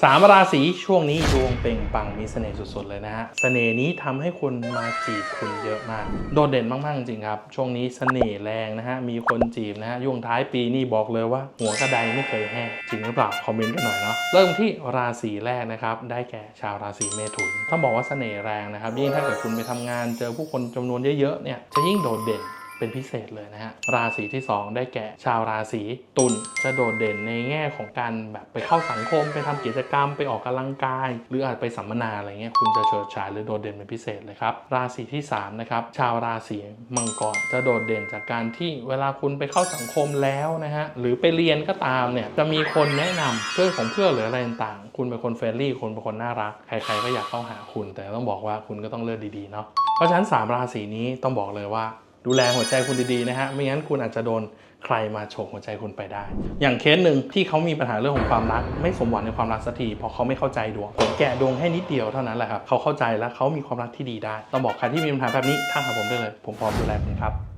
สามราศีช่วงนี้ดวงเป่งปังมีเสน่ห์สุดๆเลยนะฮะเสน่ห์นี้ทำให้คนมาจีบคุณเยอะมาก โดดเด่นมากๆจริงครับ ช่วงนี้เสน่ห์แรงนะฮะมีคนจีบนะฮะย่วงท้ายปีนี่บอกเลยว่า หัวกระไดไม่เคยแห้งจริงหรือเปล่าคอมเมนต์กันหน่อยเนาะเริ่มที่ราศีแรกนะครับได้แก่ชาวราศีเมถุนต้องบอกว่าเสน่ห์แรงนะครับยิ่งถ้าเกิดคุณไปทำงานเจอผู้คนจำนวนเยอะๆเนี่ยจะยิ่งโดดเด่น เป็นพิเศษเลยนะฮะ ราศีที่ 2 ได้แก่ชาวราศีตุลจะโดดเด่นในแง่ของการแบบไปเข้าสังคม ไปทำกิจกรรมไปออกกำลังกาย หรืออาจไปสัมมนาอะไรเงี้ยคุณจะเฉิดฉายหรือโดดเด่นเป็นพิเศษเลยครับ ราศีที่3นะครับชาวราศีมังกรจะโดดเด่นจากการที่เวลาคุณไปเข้าสังคมแล้วนะฮะหรือไปเรียนก็ตามเนี่ยจะมีคนแนะนำเพื่อนของเพื่อนหรืออะไรต่างๆ คุณเป็นคนเฟรนลี่คุณเป็นคนน่ารัก ใครๆก็อยากเข้าหาคุณ แต่ต้องบอกว่าคุณก็ต้องเลือกดีๆเนาะเพราะฉะนั้นสามราศีนี้ต้องบอกเลยว่า ดูแลหัวใจคุณดีๆนะฮะไม่งั้นคุณอาจจะโดนใครมาฉกหัวใจคุณไปได้ อย่างเคสหนึ่งที่เขามีปัญหาเรื่องของความรัก ไม่สมหวังในความรักสักทีเพราะเขาไม่เข้าใจดวงผมแกะดวงให้นิดเดียวเท่านั้นแหละครับเขาเข้าใจแล้วเขามีความรักที่ดีได้ ต้องบอกใครที่มีปัญหาแบบนี้ทักหาผมได้เลย ผมพร้อมดูแลคุณครับ